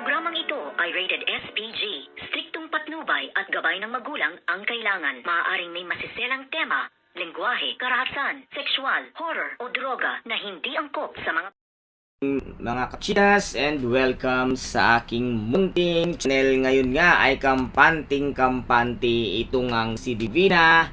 Programang ito ay rated SPG. Striktong patnubay at gabay ng magulang ang kailangan. Maaaring may masiselang tema, lengguwahe, karahasan, sexual, horror o droga na hindi angkop sa mga mga kachinas and welcome sa aking munting channel ngayon nga ay kampanting kampante itong ang si Divina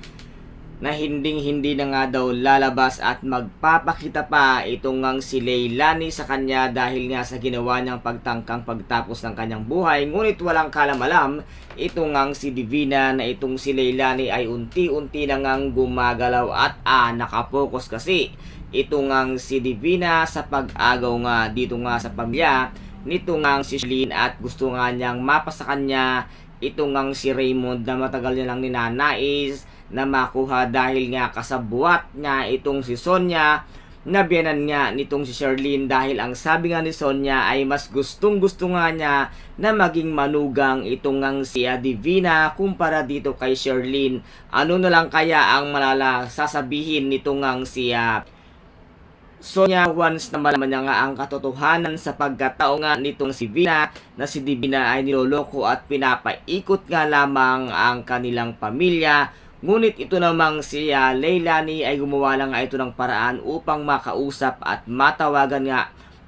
na hinding hindi na nga daw lalabas at magpapakita pa itong ang si Leilani sa kanya dahil nga sa ginawa niyang pagtangkang pagtapos ng kanyang buhay. Ngunit walang kalam-alam itong ang si Divina na itong si Leilani ay unti-unti na ngang gumagalaw at ah nakapokus kasi ito ngang si Divina sa pag-agaw nga dito nga sa pamilya nito ngang si Shlyn at gusto nga niyang mapasa kanya ito ngang si Raymond na matagal niya lang ninanais na makuha dahil nga kasabuat nga itong si Sonia na biyanan nga nitong si Sherlyn dahil ang sabi nga ni Sonia ay mas gustong gusto nga niya na maging manugang itong ngang si Divina kumpara dito kay Sherlyn. Ano na lang kaya ang malala sasabihin nitong ngang si ah, Sonya once na malaman niya nga ang katotohanan sa pagkatao nga nitong si Vina na si Divina ay niloloko at pinapaikot nga lamang ang kanilang pamilya. Ngunit ito namang si uh, Leilani ay gumawa lang nga ito ng paraan upang makausap at matawagan nga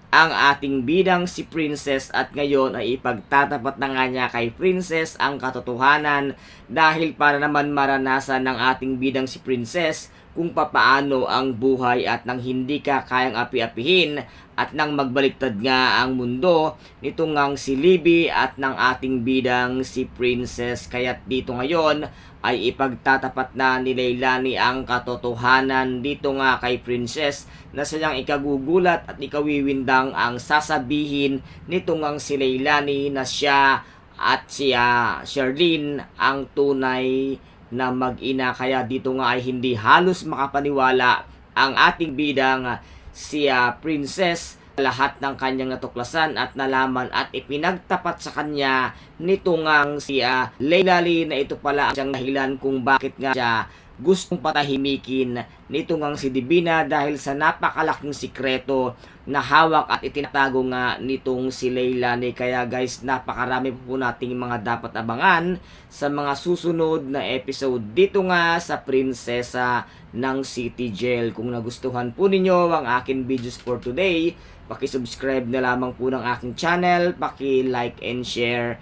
ang ating bidang si Princess at ngayon ay ipagtatapat na nga niya kay Princess ang katotohanan dahil para naman maranasan ng ating bidang si Princess kung papaano ang buhay at nang hindi ka kayang api-apihin at nang magbaliktad nga ang mundo nitong ngang si Libby at ng ating bidang si Princess. Kaya't dito ngayon ay ipagtatapat na ni Leilani ang katotohanan dito nga kay Princess na siyang ikagugulat at ikawiwindang ang sasabihin nito ngang si Leilani na siya at siya Sherlyn ang tunay na mag-ina. Kaya dito nga ay hindi halos makapaniwala ang ating bidang si ah, Princess. Lahat ng kanyang natuklasan at nalaman at ipinagtapat sa kanya nito ngang si ah, Leilani na ito pala ang dahilan kung bakit nga siya gustong patahimikin nito ngang si Divina dahil sa napakalaking sikreto na hawak at itinatago nga nitong si Leilani. Kaya guys, napakarami po, nating mga dapat abangan sa mga susunod na episode dito nga sa Prinsesa ng City Jail. Kung nagustuhan po ninyo ang akin videos for today, paki-subscribe na lamang po ng aking channel, paki-like and share